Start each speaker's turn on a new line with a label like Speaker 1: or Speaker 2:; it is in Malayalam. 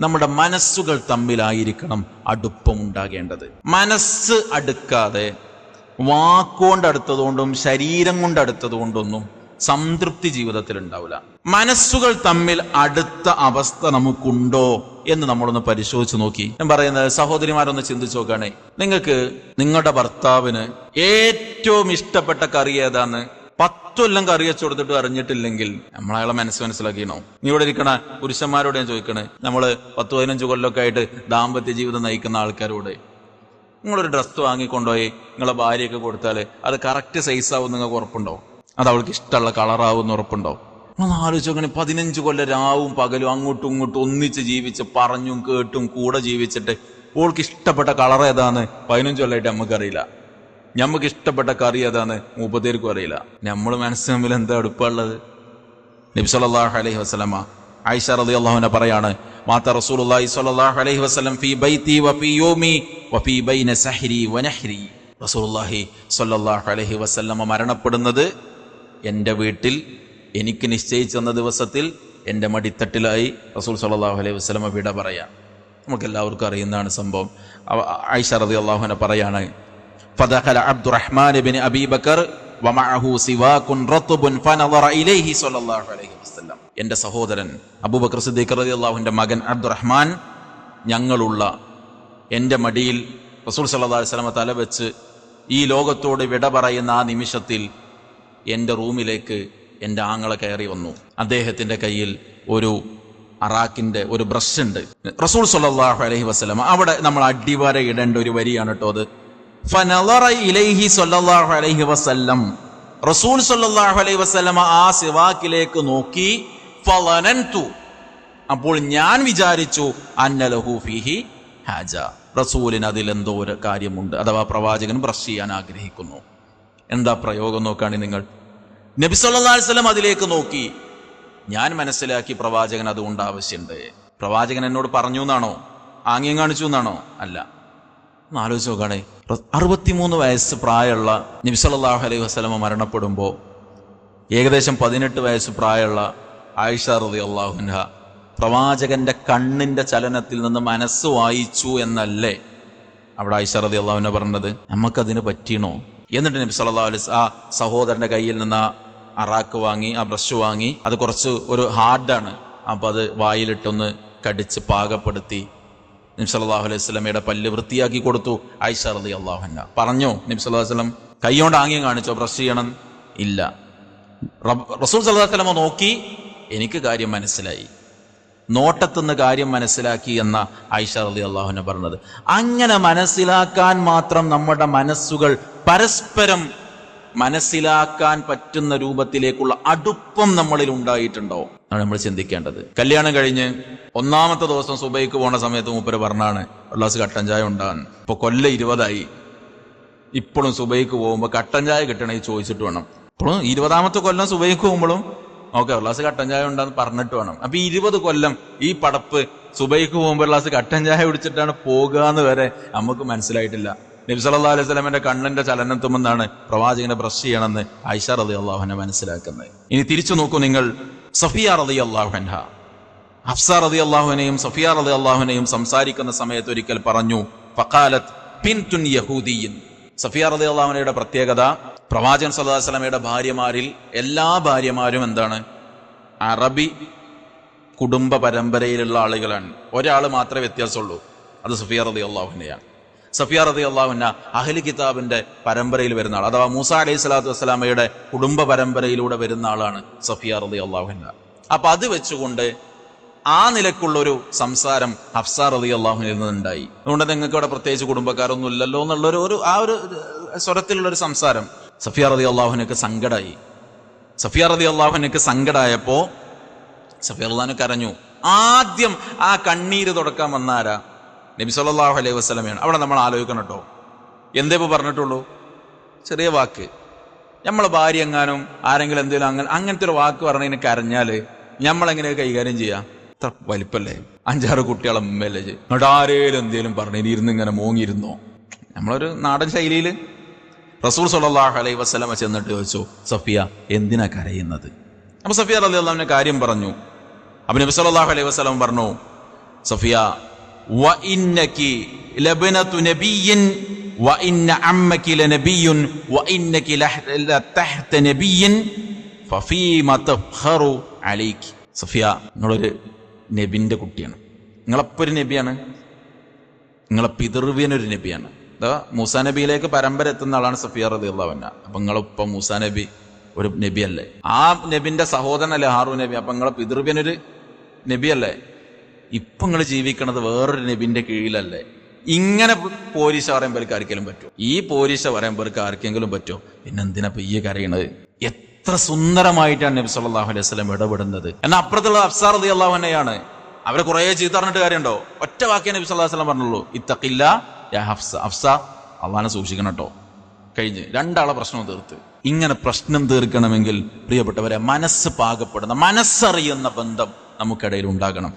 Speaker 1: നമ്മുടെ മനസ്സുകൾ തമ്മിലായിരിക്കണം അടുപ്പമുണ്ടാകേണ്ടത്. മനസ്സ് അടുക്കാതെ വാക്കുകൊണ്ട് അടുത്തതുകൊണ്ടും ശരീരം കൊണ്ട് അടുത്തതുകൊണ്ടൊന്നും സംതൃപ്തി ജീവിതത്തിൽ ഉണ്ടാവില്ല മനസ്സുകൾ തമ്മിൽ അടുത്ത അവസ്ഥ നമുക്കുണ്ടോ എന്ന് നമ്മളൊന്ന് പരിശോധിച്ച് നോക്കി. ഞാൻ പറയുന്നത് സഹോദരിമാരൊന്ന് ചിന്തിച്ചു നോക്കുകയാണെ നിങ്ങൾക്ക് നിങ്ങളുടെ ഭർത്താവിന് ഏറ്റവും ഇഷ്ടപ്പെട്ട കറി ഏതാന്ന് പത്തൊല്ലം കറി വെച്ച് കൊടുത്തിട്ട് അറിഞ്ഞിട്ടില്ലെങ്കിൽ നമ്മൾ മനസ്സ് മനസ്സിലാക്കിയണോ നീ ഇവിടെ ഇരിക്കണ പുരുഷന്മാരോട് ഞാൻ ചോദിക്കണേ. നമ്മൾ പത്ത് പതിനഞ്ച് കൊല്ലമൊക്കെ ആയിട്ട് ദാമ്പത്യ ജീവിതം നയിക്കുന്ന ആൾക്കാരോട്. നിങ്ങളൊരു ഡ്രസ്സ് വാങ്ങിക്കൊണ്ടുപോയി നിങ്ങളെ ഭാര്യയൊക്കെ കൊടുത്താൽ അത് കറക്റ്റ് സൈസ് ആവും നിങ്ങൾക്ക് ഉറപ്പുണ്ടോ? അത് അവൾക്ക് ഇഷ്ടമുള്ള കളറാവും എന്ന് ഉറപ്പുണ്ടോ? ഒന്ന് ആലോചിച്ച് നോക്കണേ പതിനഞ്ച് കൊല്ലം രാവും പകലും അങ്ങോട്ടും ഇങ്ങോട്ടും ഒന്നിച്ച് ജീവിച്ച് പറഞ്ഞും കേട്ടും കൂടെ ജീവിച്ചിട്ട് ഓൾക്ക് ഇഷ്ടപ്പെട്ട കളർ ഏതാന്ന് പതിനഞ്ച് കൊല്ലമായിട്ട് നമുക്കറിയില്ല. ഞമ്മക്ക് ഇഷ്ടപ്പെട്ട കറി അതാണ് മൂപ്പത്തേർക്കും അറിയില്ല. നമ്മൾ മനസ്സിന് തമ്മിൽ എന്താ അടുപ്പുള്ളത് നബി സല്ലല്ലാഹു അലൈഹി വസല്ലമ ആയിഷ റളിയല്ലാഹുവിനെ പറയാണ് മാത്ത റസൂലുള്ളാഹി സ്വല്ലല്ലാഹു അലൈഹി വസല്ലം ഫീ യൗമി ബൈന സഹരി റസൂലുള്ളാഹി സ്വല്ലല്ലാഹു അലൈഹി മരണപ്പെടുന്നത് എന്റെ വീട്ടിൽ എനിക്ക് നിശ്ചയിച്ചു ദിവസത്തിൽ എന്റെ മടിത്തട്ടിലായി റസൂൽ സല്ലാഹു അലൈഹി വസ്ലമ വിട പറയാം. നമുക്ക് എല്ലാവർക്കും അറിയുന്നതാണ് സംഭവം. ആയിഷ റതി റളിയല്ലാഹുവിനെ പറയാണ് فدخل عبد الرحمن بن أبي بكر ومعه سواك رطب فنظر إليه صلى الله عليه وسلم എൻ്റെ സഹോദരൻ അബൂബക്കർ സിദ്ദീഖ് റളിയല്ലാഹുവിൻ്റെ മകൻ അബ്ദുറഹ്മാൻ ഞങ്ങളുള്ള എൻ്റെ മടിയിൽ റസൂൽ സല്ലല്ലാഹു അലൈഹി വസല്ലമ തല വെച്ച് ഈ ലോകത്തോട് വിട പറയുന്ന ആ നിമിഷത്തിൽ എൻ്റെ റൂമിലേക്ക് എൻ്റെ ആങ്ങളെ കയറി വന്നു അദ്ദേഹത്തിൻ്റെ കയ്യിൽ ഒരു അറാക്കിന്റെ ഒരു ബ്രഷ് ഉണ്ട് റസൂൽ സല്ലല്ലാഹു അലൈഹി വസല്ലമ അവിടെ നമ്മൾ അടിവര ഇടേണ്ട ഒരു വരിയാണ് കേട്ടോ അത് ഫനളറ ഇലൈഹി അലൈഹി വസല്ലം. റസൂൽ അലൈഹി ആ സിവാക്കിലേക്ക് നോക്കി അപ്പോൾ ഞാൻ വിചാരിച്ചു അന്നലഹു ഫിഹി ഹാജ. റസൂലിന് അതിൽ എന്തോ ഒരു കാര്യമുണ്ട്. അഥവാ പ്രവാചകൻ ബ്രഷ് ചെയ്യാൻ ആഗ്രഹിക്കുന്നു. എന്താ പ്രയോഗം നോക്കാണ് നിങ്ങൾ? നബി അലൈഹി വസല്ലം അതിലേക്ക് നോക്കി. ഞാൻ മനസ്സിലാക്കി പ്രവാചകൻ അതുകൊണ്ട് ആവശ്യമുണ്ട് പ്രവാചകൻ എന്നോട് പറഞ്ഞു എന്നാണോ ആംഗ്യം കാണിച്ചു എന്നാണോ അല്ല ആലോചിച്ച് നോക്കുകയാണെ അറുപത്തിമൂന്ന് വയസ്സ് പ്രായമുള്ള നബി സല്ലല്ലാഹു അലൈഹി വസ്ലമ മരണപ്പെടുമ്പോൾ ഏകദേശം പതിനെട്ട് വയസ്സ് പ്രായമുള്ള ആയിഷ റതി അള്ളാഹുൻഹ പ്രവാചകന്റെ കണ്ണിന്റെ ചലനത്തിൽ നിന്ന് മനസ്സ് വായിച്ചു എന്നല്ലേ അവിടെ ആയിഷ റതി അള്ളാഹുന പറഞ്ഞത്? നമുക്കതിന് പറ്റീണോ എന്നിട്ട് നബി സല്ലാ അലൈസ് ആ സഹോദരന്റെ കയ്യിൽ നിന്ന് ആ അറാക്ക് വാങ്ങി ആ ബ്രഷ് വാങ്ങി അത് കുറച്ച് ഒരു ഹാർഡാണ്. അപ്പൊ അത് വായിലിട്ടൊന്ന് കടിച്ച് പാകപ്പെടുത്തി. നബി സല്ലല്ലാഹു അലൈഹി സ്വലമയുടെ പല്ല് വൃത്തിയാക്കി കൊടുത്തു. ആയിഷ അലി അള്ളാഹുന്ന പറഞ്ഞു അലൈഹി വസല്ലം കൈകൊണ്ട് ആംഗ്യം കാണിച്ചോ? ബ്രഷ് ചെയ്യണം. ഇല്ല. റസൂൽ സല്ലല്ലാഹു അലൈഹി നോക്കി എനിക്ക് കാര്യം മനസ്സിലായി. നോട്ടത്തുനിന്ന് കാര്യം മനസ്സിലാക്കി എന്ന ആയിഷ അലി അള്ളാഹുന പറഞ്ഞത്. അങ്ങനെ മനസ്സിലാക്കാൻ മാത്രം നമ്മുടെ മനസ്സുകൾ പരസ്പരം മനസ്സിലാക്കാൻ പറ്റുന്ന രൂപത്തിലേക്കുള്ള അടുപ്പം നമ്മളിൽ ഉണ്ടായിട്ടുണ്ടോ ആണ് നമ്മൾ ചിന്തിക്കേണ്ടത്. കല്യാണം കഴിഞ്ഞ് ഒന്നാമത്തെ ദിവസം സുബൈക്ക് പോണ സമയത്ത് മൂപ്പര് പറഞ്ഞാണ് ഒരു ഗ്ലാസ് കട്ടൻ ചായ ഉണ്ടാകാൻ ഇപ്പൊ കൊല്ല ഇരുപതായി. ഇപ്പോഴും സുബൈക്ക് പോകുമ്പോൾ കട്ടൻ ചായ കിട്ടണമെങ്കിൽ ചോദിച്ചിട്ട് വേണം. ഇപ്പോഴും ഇരുപതാമത്തെ കൊല്ലം സുബൈക്ക് പോകുമ്പോഴും ഓക്കെ ഒരു ഗ്ലാസ് കട്ടൻ ചായ ഉണ്ടാന്ന് പറഞ്ഞിട്ട് വേണം. അപ്പൊ ഇരുപത് കൊല്ലം ഈ പടപ്പ് സുബൈക്ക് പോകുമ്പോൾ ഒരു ഗ്ലാസ് കട്ടൻ ചായ പോകുക എന്ന് വരെ നമുക്ക് മനസ്സിലായിട്ടില്ല. നബി സല്ലല്ലാഹു അലൈഹി വസല്ലമയുടെ കണ്ണിന്റെ ചലനത്തുമെന്നാണ് പ്രവാചകനെ ബ്രഷ് ചെയ്യണമെന്ന് ഐഷാർ അലി അള്ളാഹുനെ മനസ്സിലാക്കുന്നത്. ഇനി തിരിച്ചു നോക്കൂ നിങ്ങൾ. സഫിയ റതി അള്ളാഹുഹൻഹ ഹഫ്സ റതി അള്ളാഹുവിനെയും സഫിയ റതി അള്ളാഹുവിനെയും സംസാരിക്കുന്ന സമയത്ത് ഒരിക്കൽ പറഞ്ഞു ഫക്കാലത്ത് പിൻതുൻ യഹൂദിയൻ സഫിയ റതി അള്ളാഹുനയുടെ പ്രത്യേകത പ്രവാചകൻ വസല്ലമയുടെ ഭാര്യമാരിൽ എല്ലാ ഭാര്യമാരും എന്താണ്? അറബി കുടുംബ പരമ്പരയിലുള്ള ആളുകളാണ്. ഒരാൾ മാത്രമേ വ്യത്യാസമുള്ളൂ. അത് സഫിയ റതി അള്ളാഹുവിനെയാണ് സഫിയ റതി അള്ളാഹുന്ന അഹ്ലി കിതാബിന്റെ പരമ്പരയിൽ വരുന്ന ആൾ അഥവാ മൂസ അലൈഹി സ്വലാത്തു വസ്സലാമയുടെ കുടുംബ പരമ്പരയിലൂടെ വരുന്ന ആളാണ് സഫിയ റതി അള്ളാഹുന്ന അപ്പൊ അത് വെച്ചുകൊണ്ട് ആ നിലക്കുള്ള ഒരു സംസാരം ഹഫ്സ റതി അള്ളാഹുനിൽ നിന്നുണ്ടായി അതുകൊണ്ട് നിങ്ങൾക്ക് ഇവിടെ പ്രത്യേകിച്ച് കുടുംബക്കാരൊന്നും ഇല്ലല്ലോ എന്നുള്ള ഒരു ആ ഒരു സ്വരത്തിലുള്ള ഒരു സംസാരം സഫിയ റതി അള്ളാഹുനക്ക് സങ്കടമായി സഫിയ റതി അള്ളാഹുനക്ക് സങ്കടമായപ്പോ സഫിയ അള്ളഹാന് കരഞ്ഞു. ആദ്യം ആ കണ്ണീര് തുടക്കാൻ വന്നാരാ നബി സല്ലല്ലാഹു അലൈഹി വസ്ലമയാണ് അവിടെ നമ്മൾ ആലോചിക്കണം കേട്ടോ. എന്തേ പറഞ്ഞിട്ടുള്ളൂ? ചെറിയ വാക്ക്. നമ്മളെ ഭാര്യ എങ്ങാനും ആരെങ്കിലും എന്തെങ്കിലും അങ്ങനെ അങ്ങനത്തെ ഒരു വാക്ക് പറഞ്ഞതിന് കരഞ്ഞാൽ നമ്മളെങ്ങനെ കൈകാര്യം ചെയ്യാം? ഇത്ര വലിപ്പല്ലേ? അഞ്ചാറ് കുട്ടികളെ മുമ്പല്ലേ നടാരേലും എന്തേലും പറഞ്ഞു ഇരുന്ന് ഇങ്ങനെ മോങ്ങിയിരുന്നോ? നമ്മളൊരു നാടൻ ശൈലിയിൽ റസൂൽ സല്ലല്ലാഹു അലൈഹി വസല്ലമ ചെന്നിട്ട് ചോദിച്ചു സഫിയ എന്തിനാ കരയുന്നത്? അപ്പൊ സഫിയ റളിയല്ലാഹുവിന്റെ കാര്യം പറഞ്ഞു. അപ്പൊ നബി സല്ലല്ലാഹു അലൈഹി വസല്ലം പറഞ്ഞു സഫിയ സഫിയ നിങ്ങളൊരു നബിന്റെ കുട്ടിയാണ്. നിങ്ങളപ്പോ ഒരു നബിയാണ്. നിങ്ങളെ പിതൃവ്യനൊരു നബിയാണ്. മൂസാ നബിയിലേക്ക് പരമ്പര എത്തുന്ന ആളാണ് സഫിയ റദിയുള്ളവന അപ്പൊ നിങ്ങളിപ്പോ മൂസാ നബി ഒരു നബിയല്ലേ? ആ നബിന്റെ സഹോദരനല്ലേ ഹാറു നബി? അപ്പൊ നിങ്ങളെ പിതൃവ്യനൊരു നബിയല്ലേ? ഇപ്പൊ നിങ്ങൾ ജീവിക്കണത് വേറൊരു നബിന്റെ കീഴിലല്ലേ. ഇങ്ങനെ പോലീസ് പറയുമ്പോൾ ആർക്കെങ്കിലും പറ്റുമോ ഈ പോലീസ് പറയുമ്പോൾ ആർക്കെങ്കിലും പറ്റുമോ പിന്നെ എന്തിനാ പെയ്യ കരയണത്? എത്ര സുന്ദരമായിട്ടാണ് നബി സല്ലല്ലാഹു അലൈഹി വസല്ലം ഇടപെടുന്നത്. എന്നാൽ അപ്പുറത്തുള്ള അഫ്സാർ അലി അള്ളാഹു തന്നെയാണ് അവരെ കുറെ ചീത്ത പറഞ്ഞിട്ട് കാര്യമുണ്ടോ ഒറ്റ വാക്യം നബി സല്ലല്ലാഹു അലൈഹി വസല്ലം പറഞ്ഞുള്ളൂ. ഇത്തഖില്ല യാ ഹഫ്സ. അഫ്സ അള്ളാഹിനെ സൂക്ഷിക്കണം കേട്ടോ കഴിഞ്ഞ് രണ്ടാളെ പ്രശ്നം തീർത്ത്. ഇങ്ങനെ പ്രശ്നം തീർക്കണമെങ്കിൽ പ്രിയപ്പെട്ടവരെ മനസ്സ് പാകപ്പെടുന്ന മനസ്സറിയുന്ന ബന്ധം നമുക്കിടയിൽ ഉണ്ടാകണം.